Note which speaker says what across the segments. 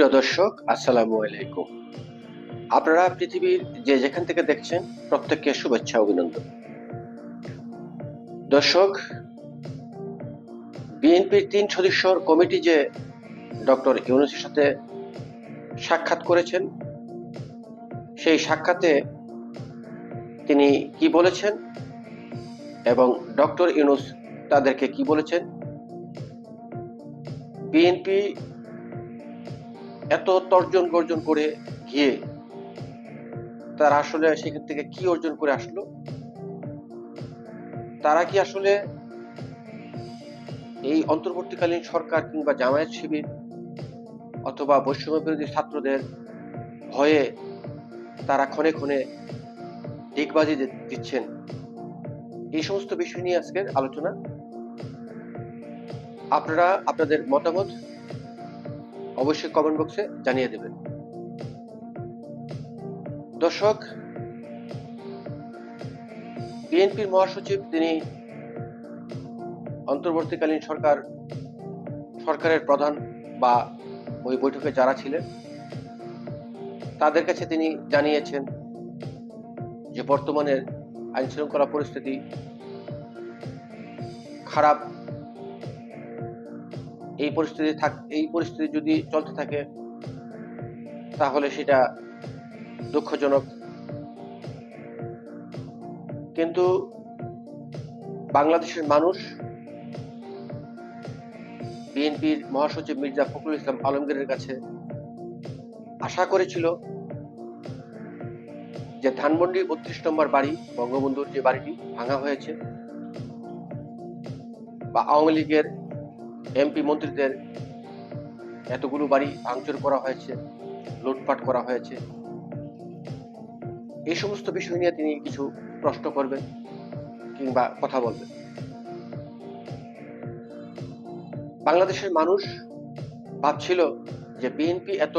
Speaker 1: প্রিয় দর্শক, আসসালামু আলাইকুম। আপনারা পৃথিবীর যে যেখান থেকে দেখছেন, প্রত্যেককে শুভেচ্ছা, অভিনন্দন। দর্শক, বিএনপির তিন সদস্যর কমিটি যে ডক্টর ইউনুসের সাথে সাক্ষাৎ করেছেন, সেই সাক্ষাতে তিনি কি বলেছেন এবং ডক্টর ইউনুস তাদেরকে কি বলেছেন? বিএনপি এত তর্জন গর্জন করে গিয়ে তারা আসলে সেখান থেকে কি অর্জন করে আসলো? তারা কি আসলে এই অন্তর্বর্তীকালীন সরকার কিংবা জামায়াত শিবির অথবা বৈষম্য বিরোধী ছাত্রদের ভয়ে তারা ক্ষণে ক্ষণে দিগবাজি দি- দিচ্ছেন? এই সমস্ত বিষয় নিয়ে আজকের আলোচনা। আপনারা, আপনাদের মতামত অবশ্যই কমেন্ট বক্সে জানিয়ে দেবেন। দর্শক, বিএনপির মহাসচিব, তিনি অন্তর্বর্তীকালীন সরকার, সরকারের প্রধান বা ওই বৈঠকে যারা ছিলেন, তাদের কাছে তিনি জানিয়েছেন যে বর্তমানের আইন শৃঙ্খলা পরিস্থিতি খারাপ এই পরিস্থিতি থাক, এই পরিস্থিতি যদি চলতে থাকে, তাহলে সেটা দুঃখজনক। কিন্তু বাংলাদেশের মানুষ, বিএনপির মহাসচিব মির্জা ফখরুল ইসলাম আলমগীরের কাছে আশা করেছিল যে ধানমন্ডি বত্রিশ নম্বর বাড়ি, বঙ্গবন্ধুর যে বাড়িটি ভাঙা হয়েছে, বা আওয়ামী লীগের এমপি মন্ত্রীদের এতগুলো বাড়ি ভাঙচুর করা হয়েছে, লুটপাট করা হয়েছে। এই সমস্ত বিষয় নিয়ে তিনি কিছু প্রশ্ন করবেন কিংবা কথা বলবেন। বাংলাদেশের মানুষ ভাবছিল যে বিএনপি এত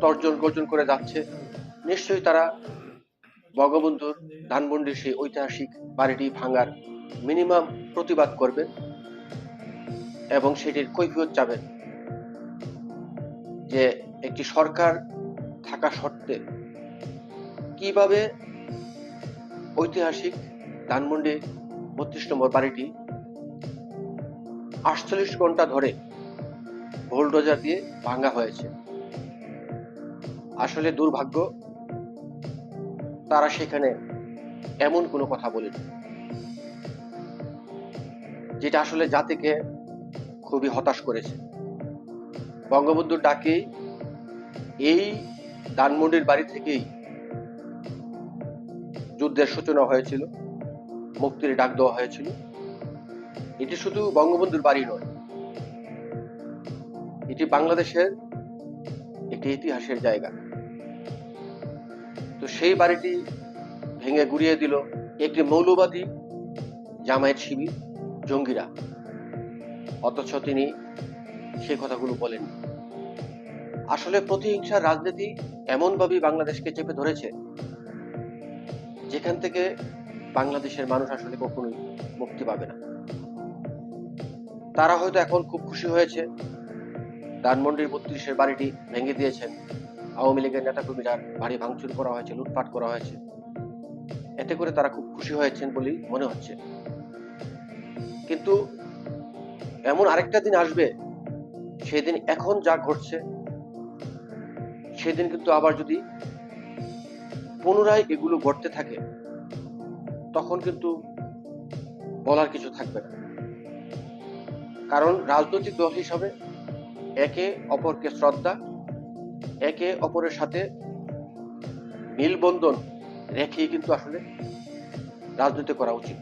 Speaker 1: তর্জন গর্জন করে যাচ্ছে, নিশ্চয়ই তারা বঙ্গবন্ধুর ধানমন্ডির সেই ঐতিহাসিক বাড়িটি ভাঙার মিনিমাম প্রতিবাদ করবেন এবং সেটির কৈফিয়ত চাবেন যে একটি সরকার থাকা সত্ত্বে কীভাবে ঐতিহাসিক ধানমন্ডি বত্রিশ নম্বর বাড়িটি আটচল্লিশ ঘণ্টা ধরে বোলডোজার দিয়ে ভাঙা হয়েছে। আসলে দুর্ভাগ্য, তারা সেখানে এমন কোনো কথা বলেনি। যেটা আসলে জাতিকে খুবই হতাশ করেছে। বঙ্গবন্ধুর ডাকেই এই ধানমন্ডির বাড়ি থেকেই যুদ্ধের সূচনা হয়েছিল, মুক্তির ডাক দেওয়া হয়েছিল। এটি শুধু বঙ্গবন্ধুর বাড়ি নয়, এটি বাংলাদেশের একটি ইতিহাসের জায়গা। তো সেই বাড়িটি ভেঙে গুড়িয়ে দিল একটি মৌলবাদী জামায়াত শিবির, জঙ্গিরা। অথচ তিনি সেই কথাগুলো বলেন। আসলে প্রতিহিংসার রাজনীতি এমনভাবেই বাংলাদেশকে চেপে ধরেছে, যেখান থেকে বাংলাদেশের মানুষ আসলে কখনোই মুক্তি পাবে না। তারা হয়তো এখন খুব খুশি হয়েছে, ধানমন্ডির বত্রিশের বাড়িটি ভেঙে দিয়েছেন, আওয়ামী লীগের নেতাকর্মীরা বাড়ি ভাঙচুর করা হয়েছে, লুটপাট করা হয়েছে। এতে করে তারা খুব খুশি হয়েছেন বলেই মনে হচ্ছে। কিন্তু এমন আরেকটা দিন আসবে, সেদিন এখন যা ঘটছে, সেদিন কিন্তু আবার যদি পুনরায় এগুলো ঘটতে থাকে, তখন কিন্তু বলার কিছু থাকবে না। কারণ রাজনৈতিক দল হিসাবে একে অপরকে শ্রদ্ধা, একে অপরের সাথে মিলবন্ধন রেখেই কিন্তু আসলে রাজনীতি করা উচিত।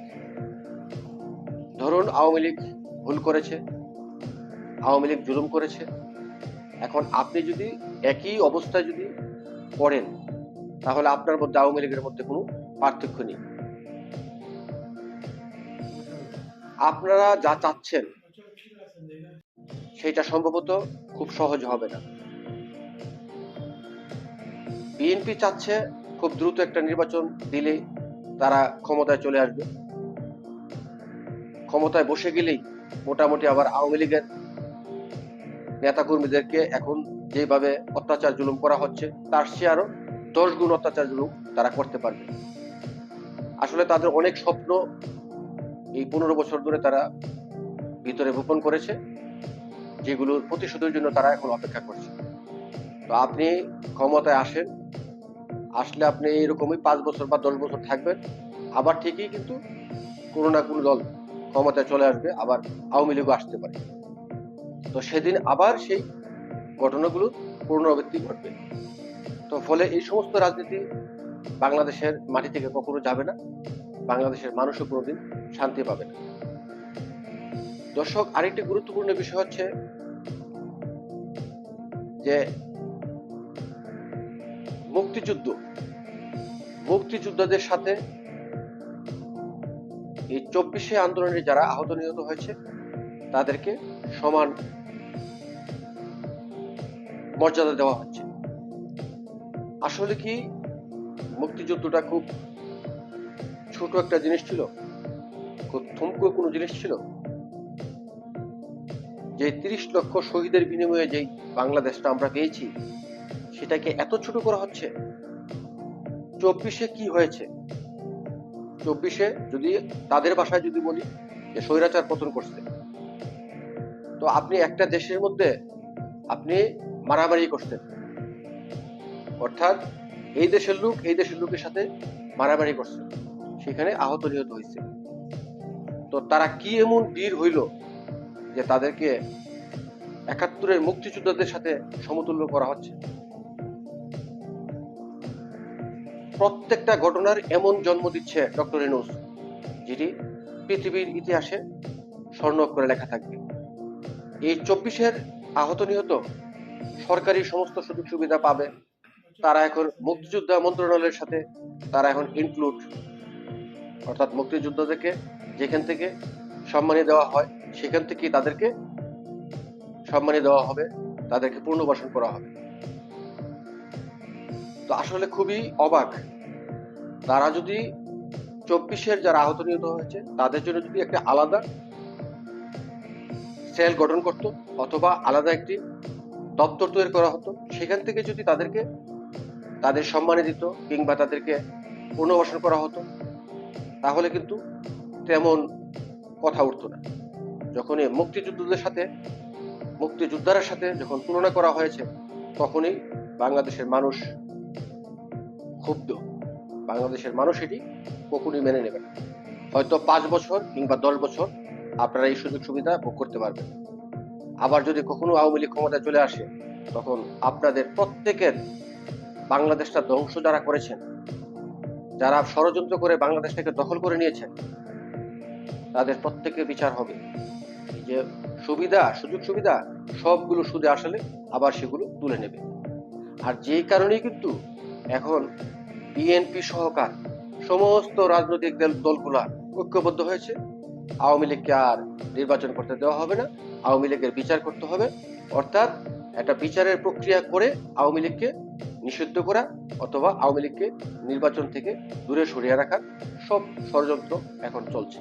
Speaker 1: ধরুন আওয়ামী লীগ ভুল করেছে, আওয়ামী লীগ জুলুম করেছে। এখন আপনি যদি একই অবস্থায় যদি পড়েন, তাহলে আপনার মধ্যে আওয়ামী লীগের মধ্যে কোনো পার্থক্য নেই। আপনারা যা চাচ্ছেন, সেটা সম্ভবত খুব সহজ হবে না। বিএনপি চাচ্ছে খুব দ্রুত একটা নির্বাচন দিলে তারা ক্ষমতায় চলে আসবে। ক্ষমতায় বসে গেলেই মোটামুটি আবার আওয়ামী লীগের নেতাকর্মীদেরকে এখন যেভাবে অত্যাচার জুলুম করা হচ্ছে, তার চেয়ে আরও দশ গুণ অত্যাচার জুলুম তারা করতে পারবে। আসলে তাদের অনেক স্বপ্ন এই পনেরো বছর ধরে তারা ভিতরে গোপন করেছে, যেগুলোর প্রতিশোধের জন্য তারা এখন অপেক্ষা করছে। তো আপনি ক্ষমতায় আসেন, আসলে আপনি এরকমই পাঁচ বছর বা দশ বছর থাকবেন, আবার ঠিকই কিন্তু কোনো না কোনো দল ক্ষমতায় চলে আসবে, আবার আওয়ামী লীগও আসতে পারে। তো সেদিন আবার সেই ঘটনাগুলো পুনরাবৃত্তি ঘটবে। তো ফলে এই সমস্ত রাজনীতি বাংলাদেশের মাটি থেকে কখনো যাবে না। বাংলাদেশের মানুষও কোনোদিন শান্তি পাবে না। দর্শক, আরেকটি গুরুত্বপূর্ণ বিষয় হচ্ছে যে মুক্তিযুদ্ধ, মুক্তিযোদ্ধাদের সাথে এই চব্বিশে আন্দোলনে যারা আহত নিহত হয়েছে, তাদেরকে সমান মর্যাদা দেওয়া হচ্ছে। আসলে কি মুক্তিযুদ্ধটা খুব ছোট একটা জিনিস ছিল? খুব থমকো কোনো জিনিস ছিল? যে তিরিশ লক্ষ শহীদের বিনিময়ে যেই বাংলাদেশটা আমরা পেয়েছি, সেটাকে এত ছোট করা হচ্ছে? চব্বিশে কি হয়েছে? চব্বিশে যদি তাদের ভাষায় যদি বলি যে স্বৈরাচার পতন করছে, তো আপনি একটা দেশের মধ্যে আপনি মারামারি করছেন। অর্থাৎ এই দেশের লোক এই দেশের লোকের সাথে মারামারি করছে। সেখানে আহত নিহত হয়েছে। তো তারা কি এমন বীর হইল যে তাদেরকে একাত্তরের মুক্তিযোদ্ধাদের সাথে সমতুল্য করা হচ্ছে? প্রত্যেকটা ঘটনার এমন জন্ম দিচ্ছে ডক্টর ইনুস যেটি পৃথিবীর ইতিহাসে স্বর্ণ করে লেখা থাকবে এই চব্বিশের আহত নিহত সরকারি সমস্ত সুযোগ সুবিধা পাবে। তারা এখন মুক্তিযোদ্ধা মন্ত্রণালয়ের সাথে, তারা এখন ইনক্লুড অর্থাৎ মুক্তিযোদ্ধাদেরকে যেখান থেকে সম্মানী দেওয়া হয়, সেখান থেকেই তাদেরকে সম্মানী দেওয়া হবে, তাদেরকে পুনর্বাসন করা হবে। তো আসলে খুবই অবাক। তারা যদি চব্বিশের যারা আহত নিহত হয়েছে, তাদের জন্য যদি একটা আলাদা সেল গঠন করত অথবা আলাদা একটি দপ্তর তৈরি করা হতো, সেখান থেকে যদি তাদেরকে তাদের সম্মানে দিত কিংবা তাদেরকে পুনর্বাসন করা হতো, তাহলে কিন্তু তেমন কথা উঠতো না। যখন এই মুক্তিযুদ্ধদের সাথে মুক্তিযোদ্ধাদের সাথে যখন তুলনা করা হয়েছে, তখনই বাংলাদেশের মানুষ ক্ষুব্ধ। বাংলাদেশের মানুষ এটি কখনই মেনে নেবে না। হয়তো পাঁচ বছর কিংবা দশ বছর আপনারা এই সুযোগ সুবিধা ভোগ করতে পারবেন। আবার যদি কখনো আওয়ামী লীগ ক্ষমতায় চলে আসে, তখন আপনাদের প্রত্যেকের বাংলাদেশটা ধ্বংস যারা করেছেন, যারা ষড়যন্ত্র করে বাংলাদেশটাকে দখল করে নিয়েছেন, তাদের প্রত্যেকের বিচার হবে। যে সুবিধা, সুযোগ সুবিধা, সবগুলো সুদে আসলে আবার সেগুলো তুলে নেবে। আর যেই কারণেই কিন্তু এখন বিএনপি সহকার সমস্ত রাজনৈতিক দল দলগুলা ঐক্যবদ্ধ হয়েছে। আওয়ামী লীগকে আর নির্বাচন করতে দেওয়া হবে না। আওয়ামী লীগের বিচার করতে হবে। অর্থাৎ একটা বিচারের প্রক্রিয়া করে আওয়ামী লীগকে নিষিদ্ধ করা অথবা আওয়ামী লীগকে নির্বাচন থেকে দূরে সরিয়ে রাখার সব ষড়যন্ত্র এখন চলছে।